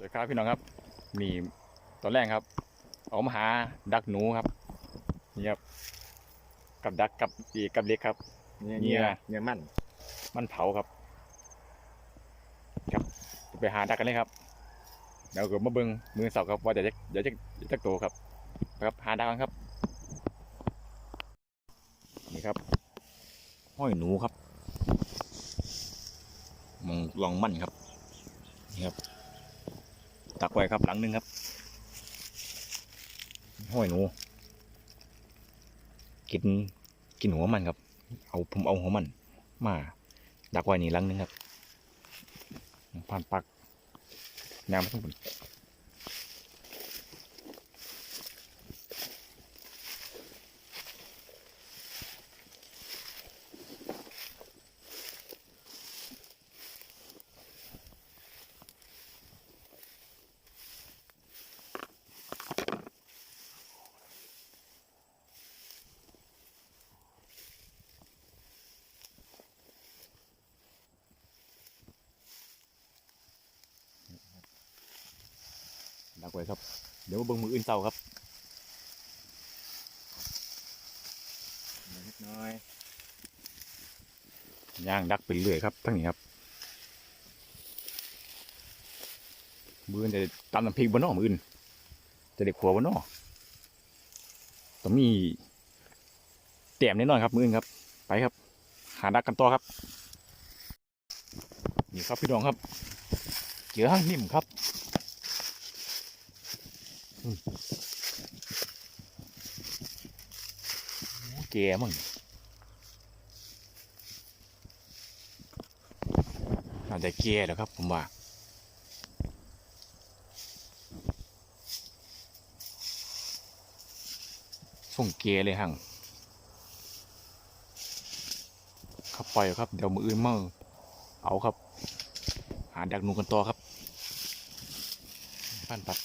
สวัสดีครับพี่น้องครับนี่ตอนแรกครับออกมาหาดักหนูครับนี่ครับกับดักกับอีกับเล็กครับเนี่ยเงียเงียมันมันเผาครับ ครับไปหาดักกันเลยครับเดี๋ยวก็มาเบิ้งมือเสาครับว่าจะจะเดี๋ยวจะจะจะโตครับไปครับหาดักกันครับ นี่ครับ ห้อยหนูครับมองลองมั่นครับนี่ครับ ตักไว้ครับหลังหนึงครับ ห้อยหนู กินกินหัวมันครับ เอาผมเอาหัวมัน มา ดักไว้นี่หลังหนึงครับผ่านปักน้ำทั้งหมด ดักไว้ครับ เดี๋ยวมาเบิ่งมืออื่นเศร้าครับเล็กน้อยย่างดักไปเรื่อยครับทั้งนี้ครับมืออื่นจะตำน้ำพริกบนนอกมืออื่นจะเด็กขัวบนนอกต้องมีเตรียมแน่นอนครับมืออื่นครับ ไปครับ หาดักกันต่อครับนี่ครับพี่น้องครับเจอห้างนิ่มครับอืมโอ้ แกมึงน่าจะเกียร์แล้วครับผมว่าส่งเกียเลยหังครับปล่อยครับ เดี๋ยวมืออื่นมาเอาครับ หาดักหนูกันต่อครับพันปัด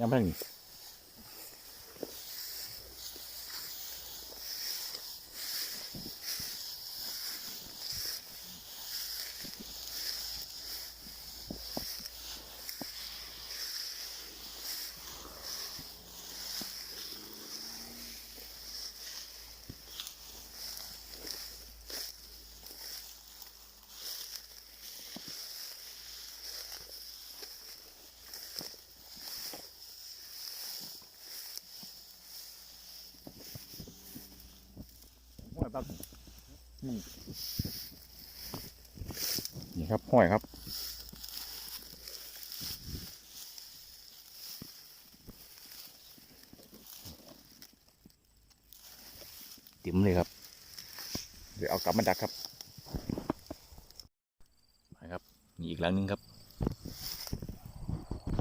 ยังไม่ถึง นี่ครับห้อยครับ ติ๋มเลยครับ เดี๋ยวเอากลับมาดักครับนะครับนี่อีกหลังหนึงครับ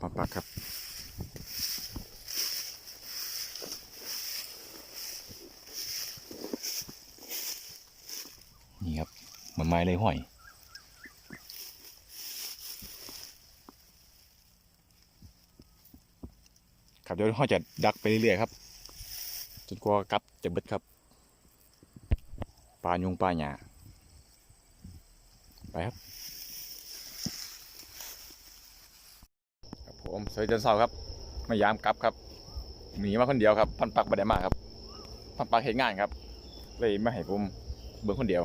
ปักปักครับ นี่ครับเหมือน ไม้เลยห้อยครับเดี๋ยวห้อยจะดักไปเรื่อยๆครับ จนกว่ากับจะเบิดครับปลายุงปลาหยาไปครับครับผมสวัสดีเจนเสาร์ครับไม่ยามกลับครับหนีมาคนเดียวครับ พันปักบัได้มากครับ พันปักเห็นงานครับ เลยไม่ให้ผมเบิ่งคนเดียว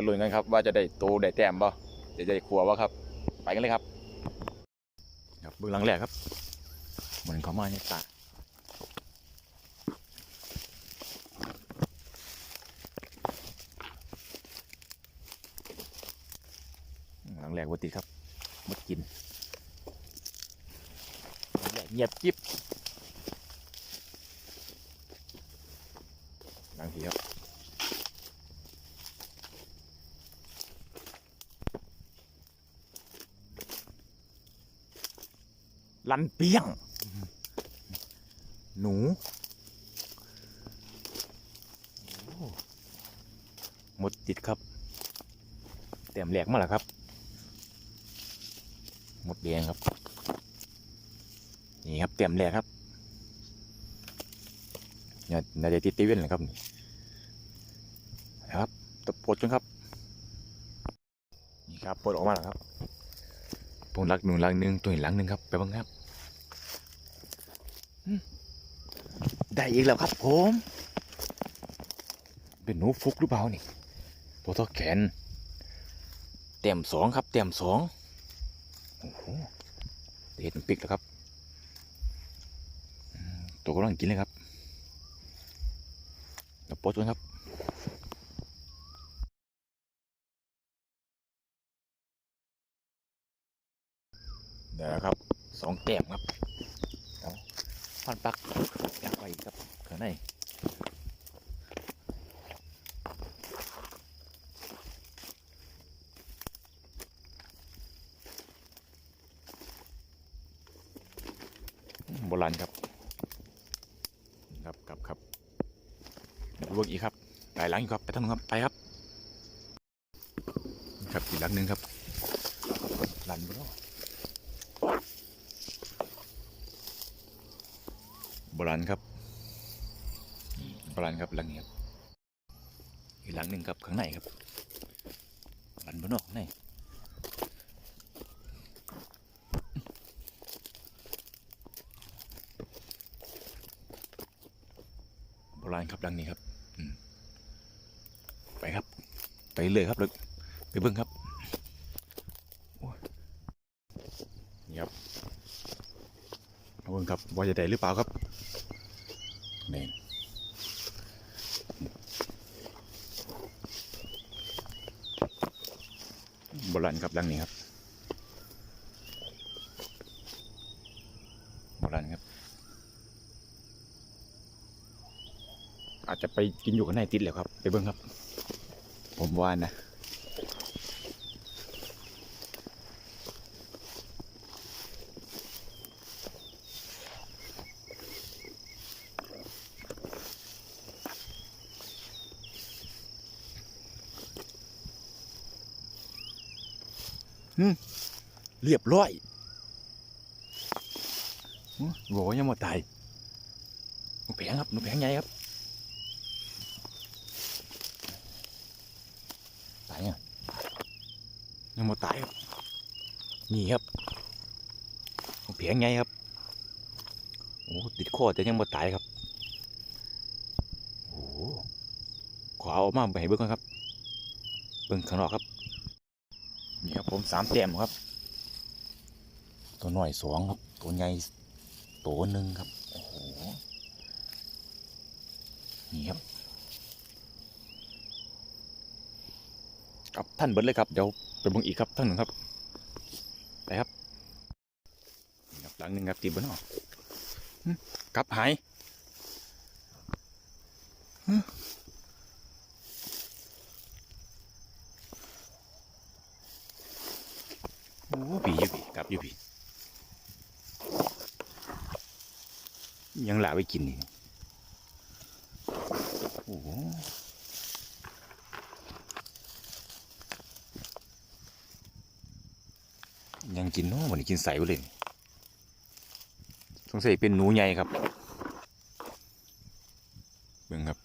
ก็ลุ้นกันครับว่าจะได้โตได้แต้มบ่จะได้ขัวบ่ครับ ไปกันเลยครับ ครับเบื้องหลังแรกครับ เหมือนเขามาในตาหลังแรกวัติดครับมดกินหลังแรกเงียบกิ๊บหลังทีครับ ลันเปี้ยง หนูโอ้หมดติดครับเต็มแหลกมาแล้วครับ หมดแดงครับ นี่ครับเต็มแหลกครับอย่าอย่าจะติดตีเว้นเลยครับนี่นะครับตบปลดกันครับ นี่ครับปลดออกมาแล้วครับปงลักหนึ่งลักหนึ่งตัวอีกหลังหนึ่งครับไปบ้างครับอืม ได้อีกแล้วครับผม เป็นหนูฟุกหรือเปล่านี่ตัวท่าแขนเต็มสองครับเต็มสองโอ้โหเด็ดมันปิกแล้วครับ ตัวกำลังกินเลยครับเดี๋ยวปลดกันครับเดี๋ยวนะครับสองแต้มครับ เอาฟันปักอยากไปกครับข้างในอืมโบราณครับ ครับครับครับดูเวิร์กอีกครับไปหลังอีกครับ ไปทางนู้นครับ ไปครับ ครับอีกหลังหนึ่งครับหลันไปแล้ว บราณครับโบราณครับหลังนี้ครับอีกหลังหนึ่งครับข้างในครับหลังบนนอกในโบราณครับหลังนี้ครับไปครับ ไปเลยครับเลยไปเบิ้งครับนี่ครับเอาเบิ้งครับว่าจะได้หรือเปล่าครับ บรันครับดังนี้ครับบรันครับ อาจจะไปกินอยู่ข้างในติดแล้วครับ ไปเบิ้งครับ ผมว่านะ เรียบร้อยอื้อบอกว่ายังไม่ตายหนูแผงครับหนูแผงใหญ่ครับตายยังยังไม่ตายครับนี่ครับหนูแผงใหญ่ครับโอ้ติดคอแต่ยังไม่ตายครับโอ้ขอเอาออกมาไปเบิ้งก่อนครับเบิ้งข้างนอกครับ ผมสามแต้มครับ ตัวหน่อยสองครับ ตัวใหญ่ตัวหนึ่งครับ โอ้โห นี่ครับครับท่านเบิร์ดเลยครับ เดี๋ยวไปบิ่งอีกครับท่านหนึ่งครับ ไปครับครับหลังหนึ่งครับตีบนออกหึกลับหาย โอ้ปีอยู่ปีกลับอยู่ปียังหลาไปกินนี่โอ้ยังกินเนาะวันนี้กินใสไปเลยสงสัยเป็นหนูใหญ่ครับเบิ่งครับ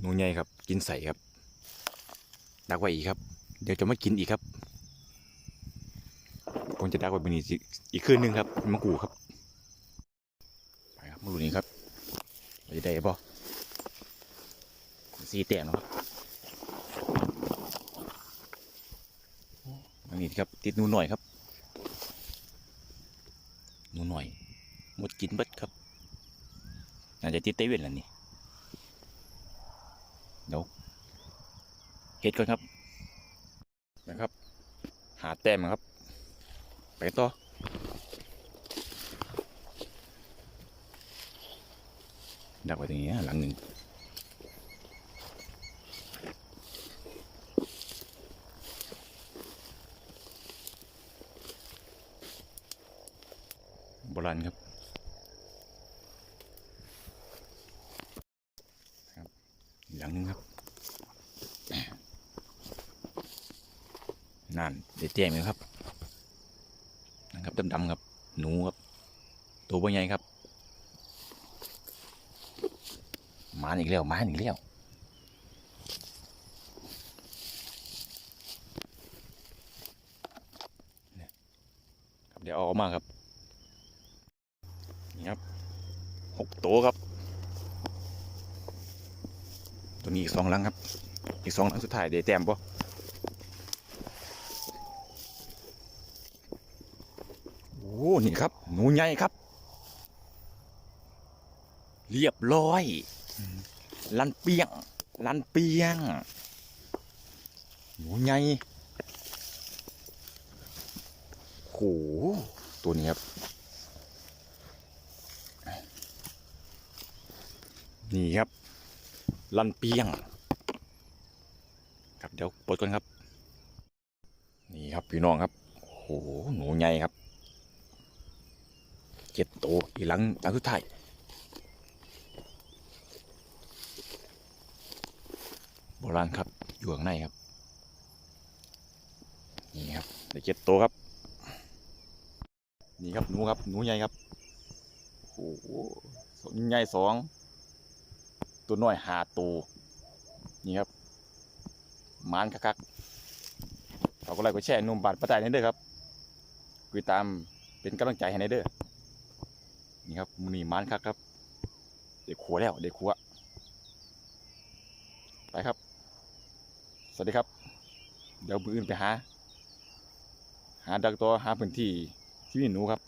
หนูใหญ่ครับ กินใสครับดักไว้อีกครับ เดี๋ยวจะมากินอีกครับ ผมจะดักไว้บนนี้สิอีกคืนหนึงครับมากูครับไปครับมาดูนี่ครับเราจะได้บ่สีแต้มนะครับอันนี้ครับติดนูหน่อยครับนูหน่อยหมดกินบิดครับน่าจะติดเตเว่นแล้วนี่เดี๋ยวเฮ็ดก่อนครับนะครับ หาแต้มครับ ไปต่อดักไว้ตรงนี้หลังหนึ่งโบราณครับครับหลังหนึงครับนั่นเด็ดแจ้งเลยครับนะครับ ดำๆครับ หนูครับ ตัวใหญ่ครับมาอีกแล้วมาอีกแล้วเนี่ยครับเดี๋ยวออกมาครับ นี่ครับหกตัวครับ ตัวนี้อีกสองลังครับ อีกสองลังสุดท้ายเดี๋ยวแต้มปะ อ้นี่ครับหนูใหญ่ครับ เรียบร้อย ลันเปียง ลันเปียง หนูใหญ่โหตัวนี้ครับ นี่ครับ ลันเปียง ครับเดี๋ยวปลดก่อนครับ นี่ครับพี่น้องครับโอ้โหหนูใหญ่ครับ เจ็ดตัวอีหลังหลังสุดท้ายโบราณครับ อยู่ข้างในครับ นี่ครับได้เจ็ดตัวครับ นี่ครับหนูครับหนูใหญ่ครับโอ้โหใหญ่สองตัวน้อยหาตัวนี่ครับมานคักๆเอาก็ไลค์ก็แชร์หนุ่มบาดประจายในเด้อครับคุยตามเป็นกำลังใจให้ในเด้อ นี่ครับมือนีมันครักครับ เด็กขัวแล้วเด็กขัวไปครับ สวัสดีครับ เดี๋ยวมืออื่นไปหา หาดักตัวหาพื้นที่ที่มีหนูครับ